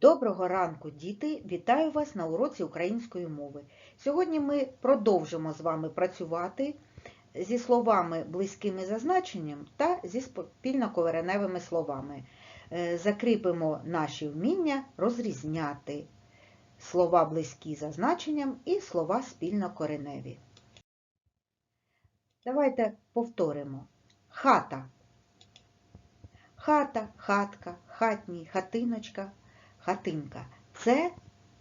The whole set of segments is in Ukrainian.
Доброго ранку, діти! Вітаю вас на уроці української мови. Сьогодні ми продовжимо з вами працювати зі словами близькими за значенням та зі спільноковореневими словами. Е, Закріпимо наші вміння розрізняти слова близькі за значенням і слова спільнокореневі. Давайте повторимо. Хата. Хата, хатка, хатній, хатиночка, хатинка. Це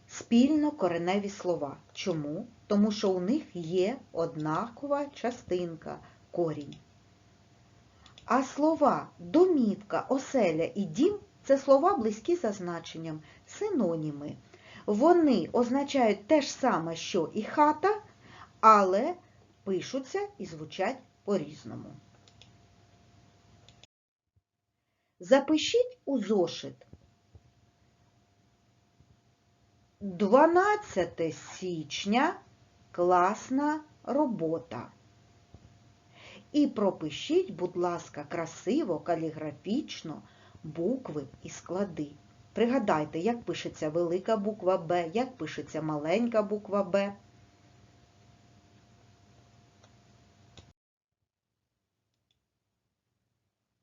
спільно кореневі слова. Чому? Тому що у них є однакова частинка корінь. А слова домівка, оселя і дім це слова близькі за значенням, синоніми. Вони означають те ж саме, що і хата, але пишуться і звучать по-різному. Запишіть у зошит 12 січня класна робота. І пропишіть, будь ласка, красиво, каліграфічно букви і склади. Пригадайте, як пишеться велика буква Б, як пишеться маленька буква Б.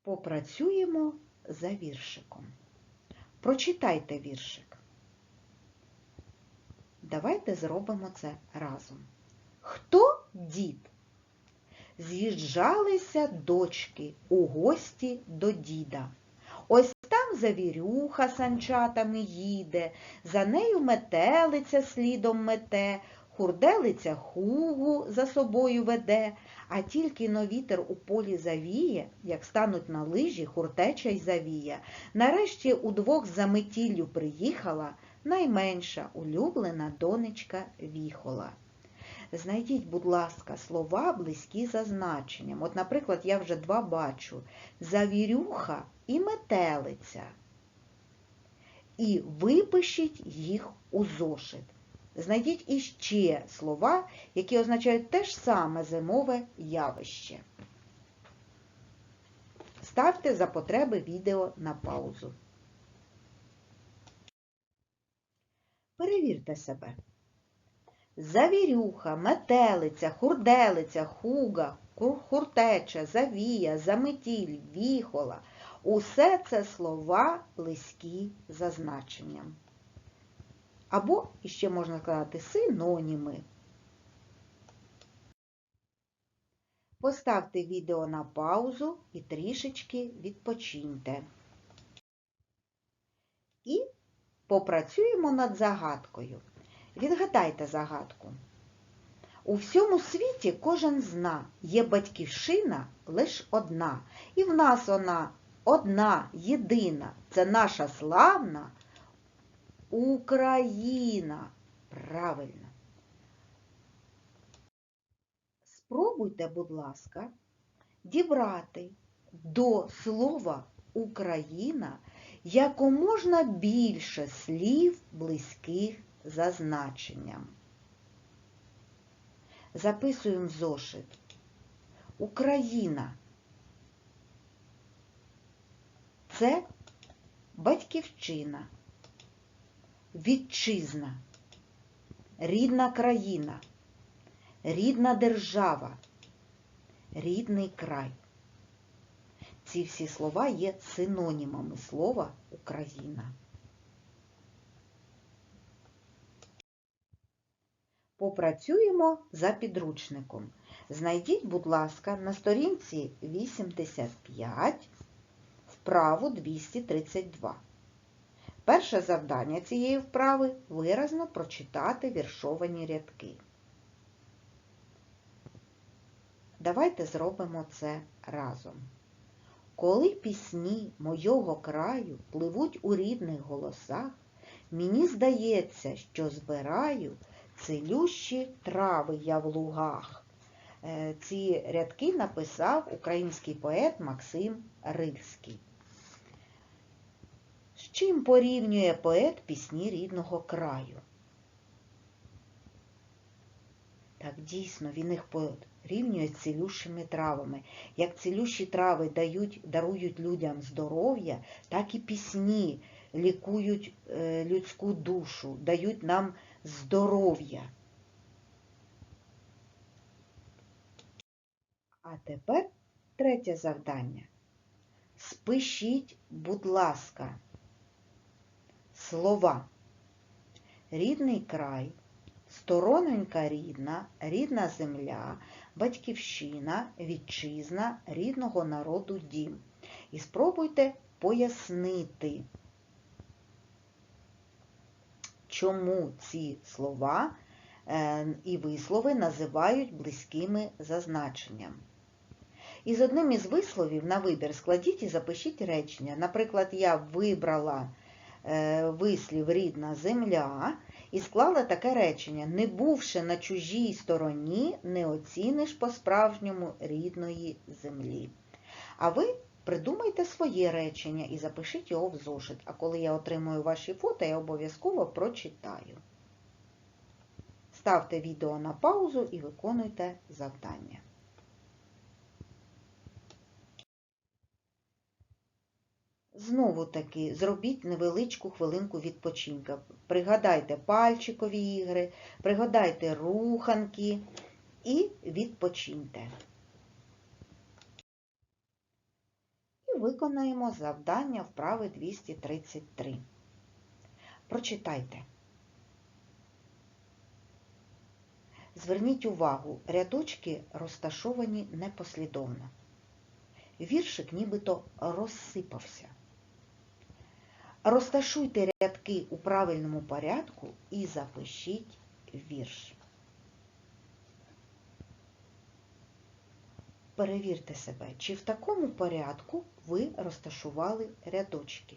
Попрацюємо за віршиком. Прочитайте віршик. Давайте зробимо це разом. Хто дід? З'їжджалися дочки у гості до діда. Ось там завірюха санчатами їде, за нею метелиця слідом мете, хурделиця хугу за собою веде, а тільки но вітер у полі завіє, як стануть на лижі, хуртеча й завіє. Нарешті удвох за метіллю приїхала найменша улюблена донечка Віхола. Знайдіть, будь ласка, слова близькі за значенням. От, наприклад, я вже два бачу. Завірюха і метелиця. І випишіть їх у зошит. Знайдіть іще слова, які означають те ж саме зимове явище. Ставте за потреби відео на паузу. Перевірте себе. Завірюха, метелиця, хурделиця, хуга, хуртеча, завія, заметіль, віхола – усе це слова близькі за значенням. Або, іще можна сказати, синоніми. Поставте відео на паузу і трішечки відпочиньте. І попрацюємо над загадкою. Відгадайте загадку. У всьому світі кожен зна, є батьківщина лиш одна. І в нас вона одна, єдина. Це наша славна Україна. Правильно. Спробуйте, будь ласка, дібрати до слова Україна якоможна більше слів близьких за значенням. Записуємо зошит. Україна. Це батьківщина, вітчизна, рідна країна, рідна держава, рідний край. Ці всі слова є синонімами слова Україна. Попрацюємо за підручником. Знайдіть, будь ласка, на сторінці 85 вправу 232. Перше завдання цієї вправи виразно прочитати віршовані рядки. Давайте зробимо це разом. Коли пісні мойого краю пливуть у рідних голосах, мені здається, що збираю цілющі трави я в лугах. Ці рядки написав український поет Максим Рильський. Чим порівнює поет пісні рідного краю? Так, дійсно, він їх порівнює з цілющими травами. Як цілющі трави дають, дарують людям здоров'я, так і пісні лікують е, людську душу, дають нам здоров'я. А тепер третє завдання. Спишіть, будь ласка, слова. Рідний край, сторононька рідна, рідна земля, батьківщина, вітчизна, рідного народу дім. І спробуйте пояснити, чому ці слова е, і вислови називають близькими за значенням. І з одним із висловів на вибір складіть і запишіть речення. Наприклад, я вибрала вислів рідна земля і склала таке речення. Не бувши на чужій стороні, не оціниш по-справжньому рідної землі. А ви придумайте своє речення і запишіть його в зошит. А коли я отримую ваші фото, я обов'язково прочитаю. Ставте відео на паузу і виконуйте завдання. Знову таки зробіть невеличку хвилинку відпочинка. Пригадайте пальчикові ігри, пригадайте руханки і відпочиньте. І виконаємо завдання вправи 233. Прочитайте. Зверніть увагу, рядочки розташовані непослідовно. Віршик нібито розсипався. Розташуйте рядки у правильному порядку і запишіть вірш. Перевірте себе, чи в такому порядку ви розташували рядочки.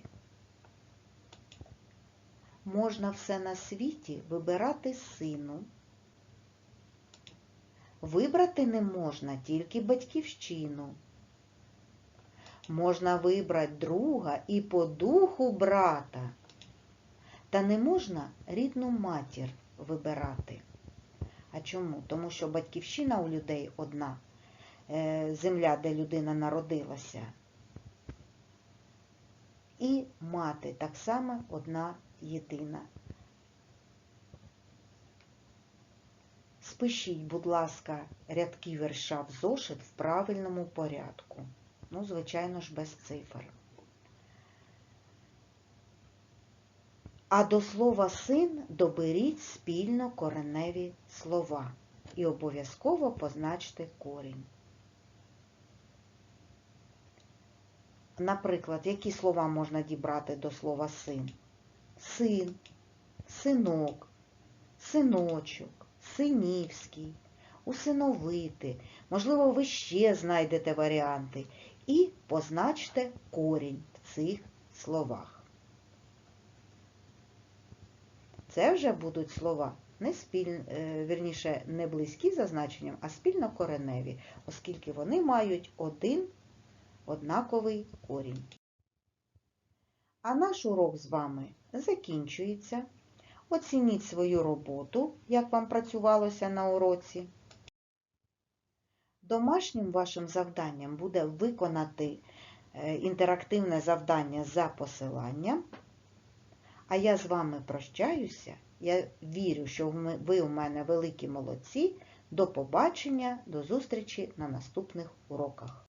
Можна все на світі вибирати сину. Вибрати не можна тільки батьківщину. Можна вибрати друга і по духу брата. Та не можна рідну матір вибирати. А чому? Тому що батьківщина у людей одна, е, земля, де людина народилася. І мати так само одна єдина. Спишіть, будь ласка, рядки верша в зошит в правильному порядку. Ну, звичайно ж, без цифр. А до слова син доберіть спільно кореневі слова і обов'язково позначте корінь. Наприклад, які слова можна дібрати до слова син? Син, синок, синочок, синівський, усиновити. Можливо, ви ще знайдете варіанти. І позначте корінь в цих словах. Це вже будуть слова не спіль... вірніше, не близькі за значенням, а спільнокореневі, оскільки вони мають один однаковий корінь. А наш урок з вами закінчується. Оцініть свою роботу, як вам працювалося на уроці. Домашнім вашим завданням буде виконати інтерактивне завдання за посиланням. А я з вами прощаюся. Я вірю, що ви у мене великі молодці. До побачення, до зустрічі на наступних уроках.